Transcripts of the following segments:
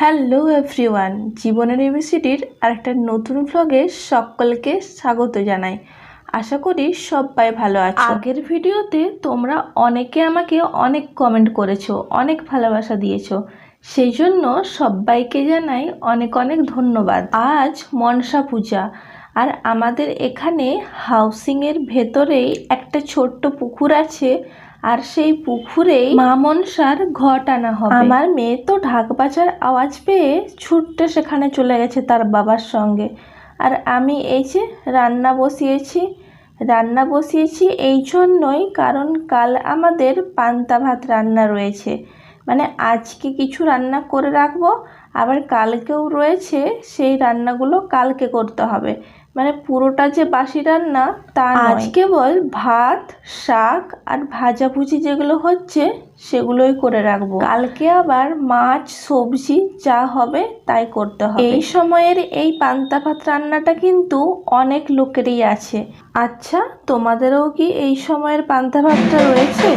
Hello everyone, জীবনের ইউনিভার্সিটির আরেকটা নতুন ভ্লগে সকলকে স্বাগত জানাই। আশা করি সবাই ভালো আছে। আগের ভিডিওতে তোমরা অনেকে আমাকে অনেক কমেন্ট করেছ, অনেক ভালোবাসা দিয়েছ। সেই জন্য সবাইকে জানাই অনেক অনেক ধন্যবাদ। আজ মনসা পূজা। আর আমাদের এখানে হাউসিংয়ের ভেতরেই একটা ছোট্ট পুকুর আছে। আর সেই পুকুরেই মা মনসার ঘট আনা হবে। আমার মেয়ে তো ঢাক বাজার আওয়াজ পেয়ে ছুটতে সেখানে চলে গেছে তার বাবার সঙ্গে। আর আমি এই যে রান্না বসিয়েছি রান্না বসিয়েছি এই জন্যই কারণ কাল আমাদের পান্তা ভাত রান্না রয়েছে। মানে আজকে কিছু রান্না করে রাখব আবার কালকেও রয়েছে সেই রান্নাগুলো কালকে করতে হবে। মানে পুরোটা যে বাসি রান্না তা আজ কেবল ভাত শাক আর ভাজাভুজি যেগুলো হচ্ছে সেগুলোই করে রাখব। কালকে আবার মাছ সবজি যা হবে তাই করতে হবে। এই সময়ের এই পান্তা ভাত রান্নাটা কিন্তু অনেক লোকেরই আছে। আচ্ছা তোমাদেরও কি এই সময়ের পান্তা ভাতটা রয়েছে?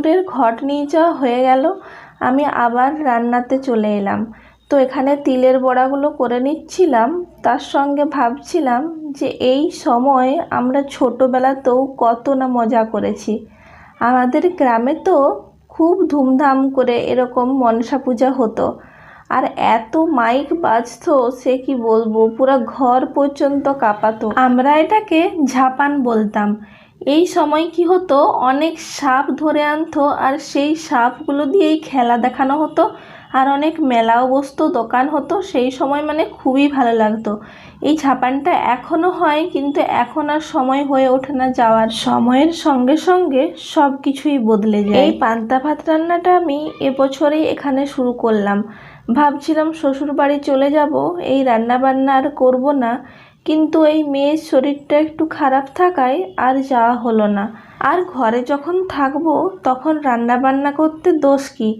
ঠাকুরের ঘট নিয়ে যাওয়া হয়ে গেল, আমি আবার রান্নাতে চলে এলাম। তো এখানে তিলের বড়াগুলো করে নিচ্ছিলাম, তার সঙ্গে ভাবছিলাম যে এই সময় আমরা ছোটোবেলাতেও কত না মজা করেছি। আমাদের গ্রামে তো খুব ধুমধাম করে এরকম মনসা পূজা হতো। আর এত মাইক বাজতো, সে কি বলব, পুরো ঘর পর্যন্ত কাঁপাতো। আমরা এটাকে ঝাপান বলতাম। এই সময় কি হতো? অনেক সাপ ধরে আনতো আর সেই সাপগুলো দিয়েই খেলা দেখানো হতো আর অনেক মেলাও বসতো, দোকান হতো। সেই সময় মানে খুবই ভালো লাগতো। এই ঝাপানটা এখনও হয় কিন্তু এখন আর সময় হয়ে ওঠে না যাওয়ার। সময়ের সঙ্গে সঙ্গে সব কিছুই বদলে যায়। এই পান্তা ভাত রান্নাটা আমি এবছরেই এখানে শুরু করলাম। ভাবছিলাম শ্বশুর বাড়ি চলে যাব, এই রান্না বান্না আর করব না। কিন্তু এই মেয়ের শরীরটা একটু খারাপ থাকায় আর যাওয়া হলো না। আর ঘরে যখন থাকব, তখন রান্না বান্না করতে দোষ কি?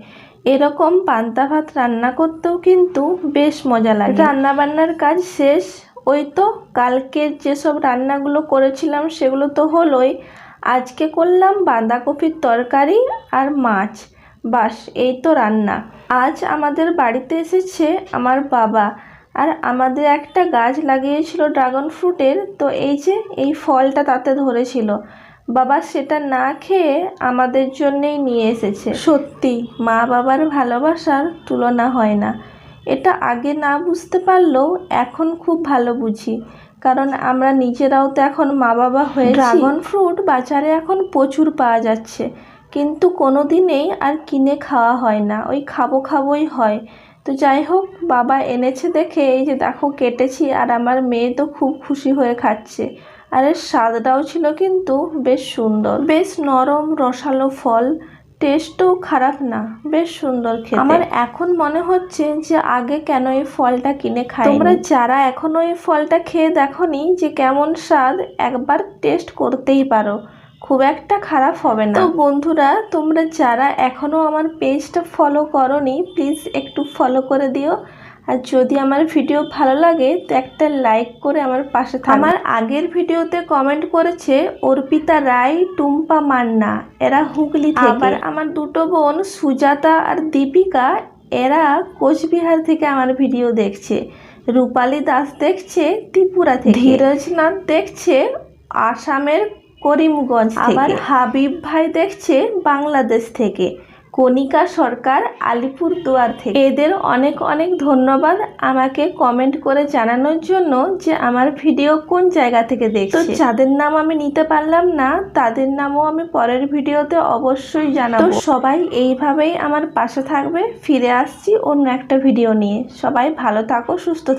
এরকম পান্তা ভাত রান্না করতেও কিন্তু বেশ মজা লাগে। রান্না বান্নার কাজ শেষ। ওই তো কালকের যেসব রান্নাগুলো করেছিলাম, সেগুলো তো হলোই। আজকে করলাম বাঁধাকপির তরকারি আর মাছ। বাস, এই তো রান্না। আজ আমাদের বাড়িতে এসেছে আমার বাবা। আর আমাদের একটা গাছ লাগিয়েছিল ড্রাগন ফ্রুটের তো এই যে এই ফলটা তাতে ধরেছিল। বাবা সেটা না খেয়ে আমাদের জন্যেই নিয়ে এসেছে। সত্যি মা বাবার ভালোবাসার তুলনা হয় না। এটা আগে না বুঝতে পারলেও এখন খুব ভালো বুঝি। কারণ আমরা নিজেরাও তো এখন মা বাবা হয়ে ড্রাগন ফ্রুট বাজারে এখন প্রচুর পাওয়া যাচ্ছে। কিন্তু কোনো দিনেই আর কিনে খাওয়া হয় না। ওই খাব খাবোই হয়। তো যাই হোক, বাবা এনেছে দেখে, এই যে দেখো কেটেছি আর আমার মেয়ে তো খুব খুশি হয়ে খাচ্ছে। আর এর স্বাদটাও ছিল কিন্তু বেশ সুন্দর। বেশ নরম রসালো ফল, টেস্টও খারাপ না, বেশ সুন্দর খেতে। আমার এখন মনে হচ্ছে যে আগে কেন এই ফলটা কিনে খাই তোমরা যারা এখনও এই ফলটা খেয়ে দেখনি যে কেমন স্বাদ, একবার টেস্ট করতেই পারো। খুব একটা খারাপ হবে না। তো বন্ধুরা তোমরা যারা এখনও আমার পেজটা ফলো করনি প্লিজ একটু ফলো করে দিও। আর যদি আমার ভিডিও ভালো লাগে তো একটা লাইক করে আমার পাশে থাকো আমার আগের ভিডিওতে কমেন্ট করেছে অর্পিতা রায় টুম্পা মান্না এরা হুগলি থেকে। আবার আমার দুটো বোন সুজাতা আর দীপিকা এরা কোচবিহার থেকে আমার ভিডিও দেখছে। রূপালী দাস দেখছে ত্রিপুরা থেকে। ধীরজনাথ দেখছে আসামের করিমগঞ্জ আবার হাবিব ভাই দেখছে বাংলাদেশ থেকে। কণিকা সরকার আলিপুর দুয়ার থেকে। এদের অনেক অনেক ধন্যবাদ আমাকে কমেন্ট করে জানানোর জন্য যে আমার ভিডিও কোন জায়গা থেকে দেখছে। তো যাদের নাম আমি নিতে পারলাম না তাদের নামও আমি পরের ভিডিওতে অবশ্যই জানাব। সবাই এইভাবেই আমার পাশে থাকবে। ফিরে আসছি অন্য একটা ভিডিও নিয়ে। সবাই ভালো থাকো সুস্থ থাকো।